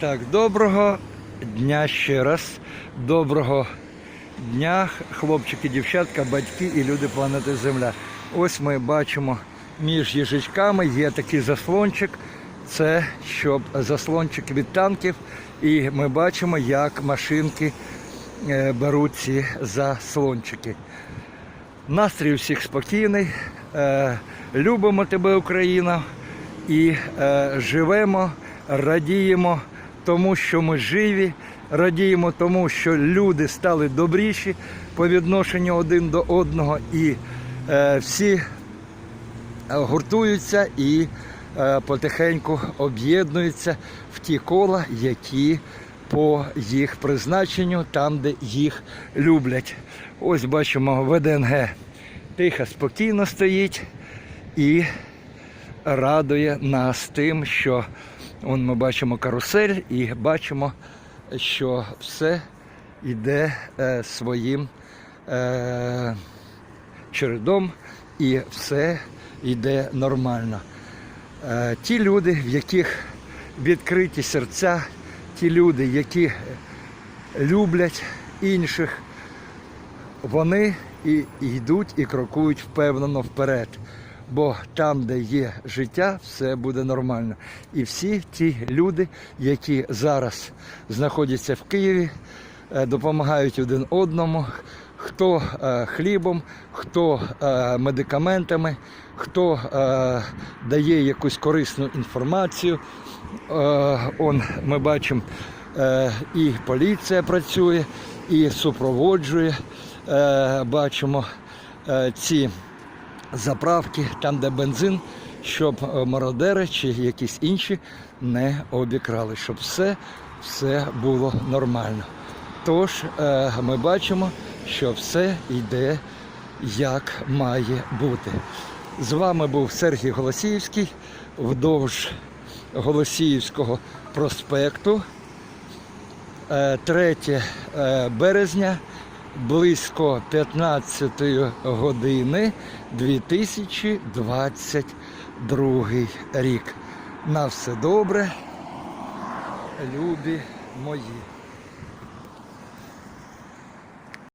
Так, доброго дня ще раз. Доброго дня, хлопчики, дівчатка, батьки і люди планети Земля. Ось ми бачимо між їжачками є такий заслончик. Це щоб заслончик від танків. І ми бачимо, як машинки е, беруть ці заслончики. Настрій всіх спокійний. Е, любимо тебе, Україна, і е, живемо, радіємо тому, що ми живі, радіємо тому, що люди стали добріші по відношенню один до одного, і е, всі е, гуртуються і е, потихеньку об'єднуються в ті кола, які по їх призначенню, там, де їх люблять. Ось бачимо, ВДНГ тихо, спокійно стоїть і радує нас тим, що он ми бачимо карусель і бачимо, що все йде е, своїм е, чередом і все йде нормально. Е, ті люди, в яких відкриті серця, ті люди, які люблять інших, вони і йдуть і крокують впевнено вперед. Бо там, де є життя, все буде нормально. І всі ті люди, які зараз знаходяться в Києві, е, допомагають один одному, хто е, хлібом, хто е, медикаментами, хто дає якусь корисну інформацію. Он ми бачимо, і поліція працює, і супроводжує. Бачимо ці заправки, там, де бензин, щоб е, мародери чи якісь інші не обікрали, щоб все, все було нормально. Тож е, ми бачимо, що все йде як має бути. З вами був Сергій Голосіївський вдовж Голосіївського проспекту. Е, 3 е, березня близько 15 години 2022 рік. На все добре, любі мої.